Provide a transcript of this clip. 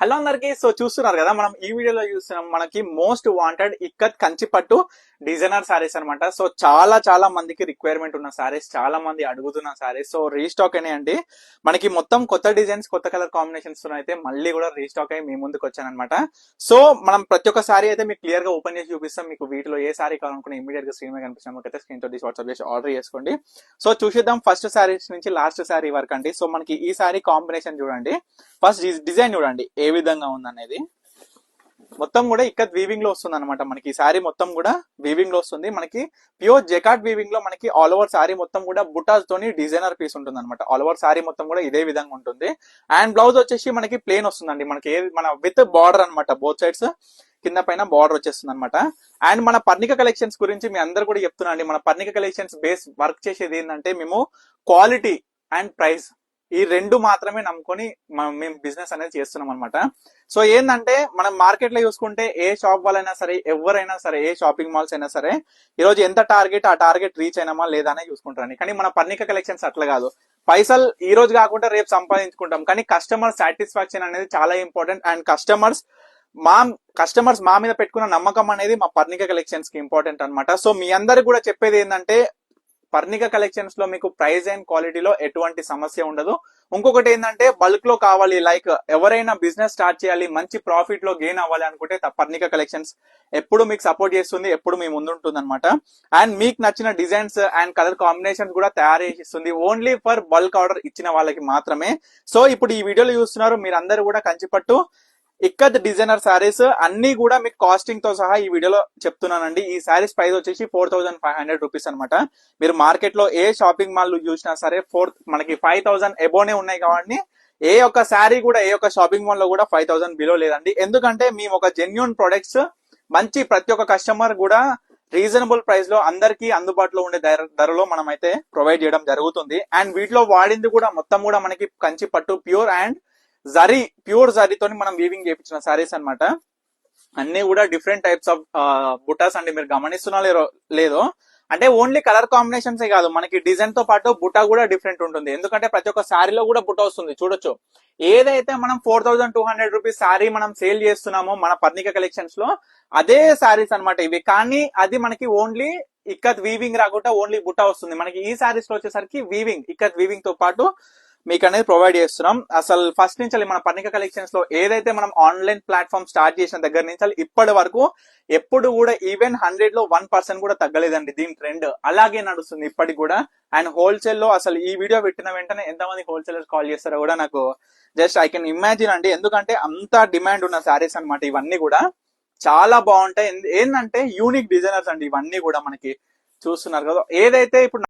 Hello అందరికి. So చూస్తున్నారు కదా మనం ఈ వీడియోలో చూస్తున్నాం మనకి మోస్ట్ వాంటెడ్ ఇక్కత్ కంచిపట్టు డిజైనర్ సారీస్ అన్నమాట. సో చాలా చాలా మందికి రిక్వైర్మెంట్ ఉన్న సారీస్ చాలా మంది అడుగుతున్న సారీస్ సో రీస్టాక్ అనే అండి. మనకి మొత్తం కొత్త డిజైన్స్ కొత్త కలర్ కాంబినేషన్స్ అయితే మళ్ళీ కూడా రీస్టాక్ అయ్యి మీ ముందుకు వచ్చానమాట సో మనం ప్రతి ఒక్క సారీ అయితే మీకు క్లియర్గా ఓపెన్ చేసి చూపిస్తాం. మీకు వీటిలో ఏ సారీ కావాలనుకున్న ఇమీడియట్గా స్క్రీన్ మీద కనిపిస్తాం అయితే స్క్రీన్తో వాట్సాప్ చేసి ఆర్డర్ చేసుకోండి. సో చూసిద్దాం ఫస్ట్ సారీస్ నుంచి లాస్ట్ సారీ వరకు అండి. సో మనకి ఈ సారీ కాంబినేషన్ చూడండి. ఫస్ట్ డిజైన్ చూడండి. ఏ విధంగా ఉందనేది. మొత్తం కూడా ఇక్కడ వీవింగ్లో వస్తుంది అనమాట మనకి ఈ సారీ మొత్తం కూడా వీవింగ్లో వస్తుంది. మనకి ప్యూర్ జెకాట్ వీవింగ్లో మనకి ఆల్ ఓవర్ సారీ మొత్తం కూడా బుటాస్ తోని డిజైనర్ పీస్ ఉంటుంది అనమాట ఆల్ ఓవర్ సారీ మొత్తం కూడా ఇదే విధంగా ఉంటుంది. అండ్ బ్లౌజ్ వచ్చేసి మనకి ప్లేన్ వస్తుందండి. మనకి ఏది మన విత్ బార్డర్ అన్నమాట. బోత్ సైడ్స్ కింద పైన బార్డర్ వచ్చేస్తుంది అనమాట అండ్ మన పర్ణిక కలెక్షన్స్ గురించి మీ అందరు కూడా చెప్తున్నాండి మన పర్ణిక కలెక్షన్స్ బేస్ వర్క్ చేసేది ఏంటంటే మేము క్వాలిటీ అండ్ ప్రైస్ ఈ రెండు మాత్రమే నమ్ముకొని మనం- మేము బిజినెస్ అనేది చేస్తున్నాం అనమాట సో ఏంటంటే మనం మార్కెట్లో చూసుకుంటే ఏ షాప్ వాళ్ళైనా సరే ఎవరైనా సరే ఏ షాపింగ్ మాల్స్ అయినా సరే ఈ రోజు ఎంత టార్గెట్ ఆ టార్గెట్ రీచ్ అయినామా లేదా అని చూసుకుంటారని కానీ మన పర్ణిక కలెక్షన్స్ అట్లా కాదు. పైసలు ఈ రోజు కాకుండా రేపు సంపాదించుకుంటాం. కానీ కస్టమర్ సాటిస్ఫాక్షన్ అనేది చాలా ఇంపార్టెంట్ అండ్ కస్టమర్స్ మా కస్టమర్స్ మా మీద పెట్టుకున్న నమ్మకం అనేది మా పర్ణిక కలెక్షన్స్కి ఇంపార్టెంట్ అన్నమాట. సో మీ అందరికి కూడా చెప్పేది ఏంటంటే పర్ణిక కలెక్షన్స్లో మీకు ప్రైస్ అండ్ క్వాలిటీలో ఎటువంటి సమస్య ఉండదు. ఇంకొకటి ఏంటంటే బల్క్లో కావాలి లైక్ ఎవరైనా బిజినెస్ స్టార్ట్ చేయాలి మంచి ప్రాఫిట్లో గెయిన్ అవ్వాలి అనుకుంటే త- పర్ణిక కలెక్షన్స్ ఎప్పుడు మీకు సపోర్ట్ చేస్తుంది ఎప్పుడు మీ ముందుంటుంది అనమాట అండ్ మీకు నచ్చిన డిజైన్స్ అండ్ కలర్ కాంబినేషన్స్ కూడా తయారు చేస్తుంది ఓన్లీ ఫర్ బల్క్ ఆర్డర్ ఇచ్చిన వాళ్ళకి మాత్రమే. సో ఇప్పుడు ఈ వీడియోలో చూస్తున్నారు మీరందరూ కూడా కంచిపట్టు ఇక్కత్ డిజైనర్ శారీస్ అన్ని కూడా మీకు కాస్టింగ్తో సహా ఈ వీడియోలో చెప్తున్నానండి. ఈ సారీస్ ప్రైస్ వచ్చేసి four thousand five hundred rupees అనమాట మీరు మార్కెట్లో ఏ షాపింగ్ మాల్ చూసినా సరే ఫోర్ మనకి ఫైవ్ థౌసండ్ ఎబోనే ఉన్నాయి కాబట్టి ఏ ఒక్క శారీ కూడా ఏ ఒక్క షాపింగ్ మాల్లో కూడా ఫైవ్ థౌసండ్ బిలో లేదండి. ఎందుకంటే మేము ఒక జెన్యున్ ప్రొడక్ట్స్ మంచి ప్రతి ఒక్క కస్టమర్ కూడా రీజనబుల్ ప్రైస్లో అందరికీ అందుబాటులో ఉండే ధరలో మనం అయితే ప్రొవైడ్ చేయడం జరుగుతుంది. అండ్ వీటిలో వాడింది కూడా మొత్తం కూడా మనకి కంచి పట్టు ప్యూర్ అండ్ జరీ ప్యూర్ జరీతోని మనం వీవింగ్ చేయించిన సారీస్ అన్నమాట. అన్ని కూడా డిఫరెంట్ టైప్స్ ఆఫ్ బుటాస్ అండి. మీరు గమనిస్తున్నా లేదో. అంటే ఓన్లీ కలర్ కాంబినేషన్స్ ఏ కాదు. మనకి డిజైన్తో పాటు బుటా కూడా డిఫరెంట్ ఉంటుంది. ఎందుకంటే ప్రతి ఒక్క శారీలో కూడా బుటా వస్తుంది. చూడొచ్చు. ఏదైతే మనం four thousand two hundred rupees saree మనం సేల్ చేస్తున్నామో మన పర్ణిక కలెక్షన్స్లో అదే శారీస్ అన్నమాట ఇవి. కానీ అది మనకి ఓన్లీ ఇక్కత్ వీవింగ్ రాకుండా ఓన్లీ బుటా వస్తుంది. మనకి ఈ శారీస్లో వచ్చేసరికి వీవింగ్ ఇక్కత్ వీవింగ్తో పాటు మీకు అనేది ప్రొవైడ్ చేస్తున్నాం. అసలు ఫస్ట్ నుంచి మన పర్ణిక కలెక్షన్స్లో ఏదైతే మనం ఆన్లైన్ ప్లాట్ఫామ్ స్టార్ట్ చేసిన దగ్గర నుంచి ఇప్పటి వరకు ఎప్పుడు కూడా ఈవెన్ హండ్రెడ్లో వన్ పర్సెంట్ కూడా తగ్గలేదండి దీని ట్రెండ్ అలాగే నడుస్తుంది ఇప్పటికి కూడా. అండ్ హోల్సేల్లో అసలు ఈ వీడియో పెట్టిన వెంటనే ఎంతమంది హోల్సేలర్స్ కాల్ చేస్తారో కూడా నాకు జస్ట్ ఐ కెన్ ఇమాజిన్ అండి. ఎందుకంటే అంత డిమాండ్ ఉన్న శారీస్ అన్నమాట ఇవన్నీ కూడా. చాలా బాగుంటాయి. ఏంటంటే యూనిక్ డిజైనర్స్ అండి ఇవన్నీ కూడా మనకి చూస్తున్నారు కదా. ఏదైతే ఇప్పుడు